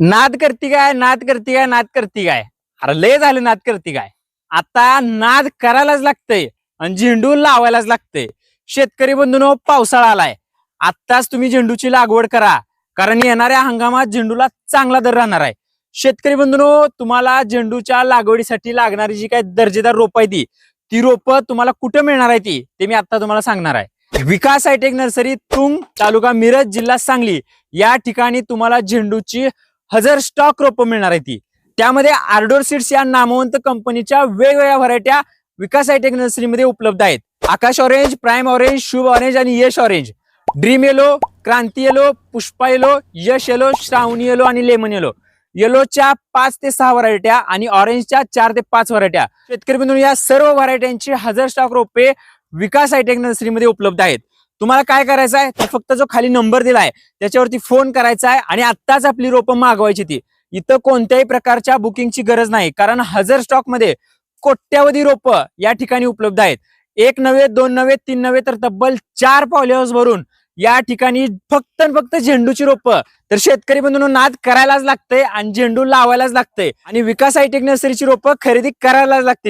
नाद करती काय नाद करती काय नाद करती काय? अरे लय झालं नाद करती काय? आता नाद करायलाच लागतंय आणि झेंडू लावायलाच लागतंय. शेतकरी बंधून पावसाळा आलाय. आत्ताच तुम्ही झेंडूची लागवड करा. कारण येणाऱ्या हंगामात झेंडूला चांगला दर राहणार आहे. शेतकरी बंधूनो तुम्हाला झेंडूच्या लागवडीसाठी लागणारी जी काही दर्जेदार रोप आहे ती ती रोपं तुम्हाला कुठं मिळणार आहे ती ते मी आता तुम्हाला सांगणार आहे. विकास हायटेक नर्सरी तुंग तालुका मिरज जिल्हा सांगली या ठिकाणी तुम्हाला झेंडूची हजार स्टॉक रोपं मिळणार आहे ती. त्यामध्ये आर्डोर सीड्स या नामवंत कंपनीच्या वेगवेगळ्या व्हरायट्या विकास हायटेक नर्सरीमध्ये उपलब्ध आहेत. Aakash orange prime orange Shubh orange आणि Yash orange dream yellow Kranti yellow Pushpa yellow Yash yellow Shravani yellow आणि लेमन येलो येलोच्या पाच ते सहा व्हरायट्या आणि ऑरेंजच्या चार ते पाच व्हरायट्या शेतकरी बंधू या सर्व व्हरायट्यांची हजार स्टॉक रोपे विकास हायटेक नर्सरीमध्ये उपलब्ध आहेत. तुम्हाला काय करायचं आहे तर फक्त जो खाली नंबर दिला आहे त्याच्यावरती फोन करायचा आहे आणि आत्ताच आपली रोपं मागवायची ती. इथं कोणत्याही प्रकारच्या बुकिंगची गरज नाही कारण हजर स्टॉकमध्ये कोट्यावधी रोपं या ठिकाणी उपलब्ध आहेत. एक नव्हे दोन नव्हे तीन नव्हे तर तब्बल चार पॉलिहाऊस भरून या ठिकाणी फक्त फक्त झेंडूची रोपं. तर शेतकरी बंधूंनो नाद करायलाच लागतंय आणि झेंडू लावायलाच लागतंय. आणि विकास हायटेक नर्सरीची रोपं खरेदी करायलाच लागते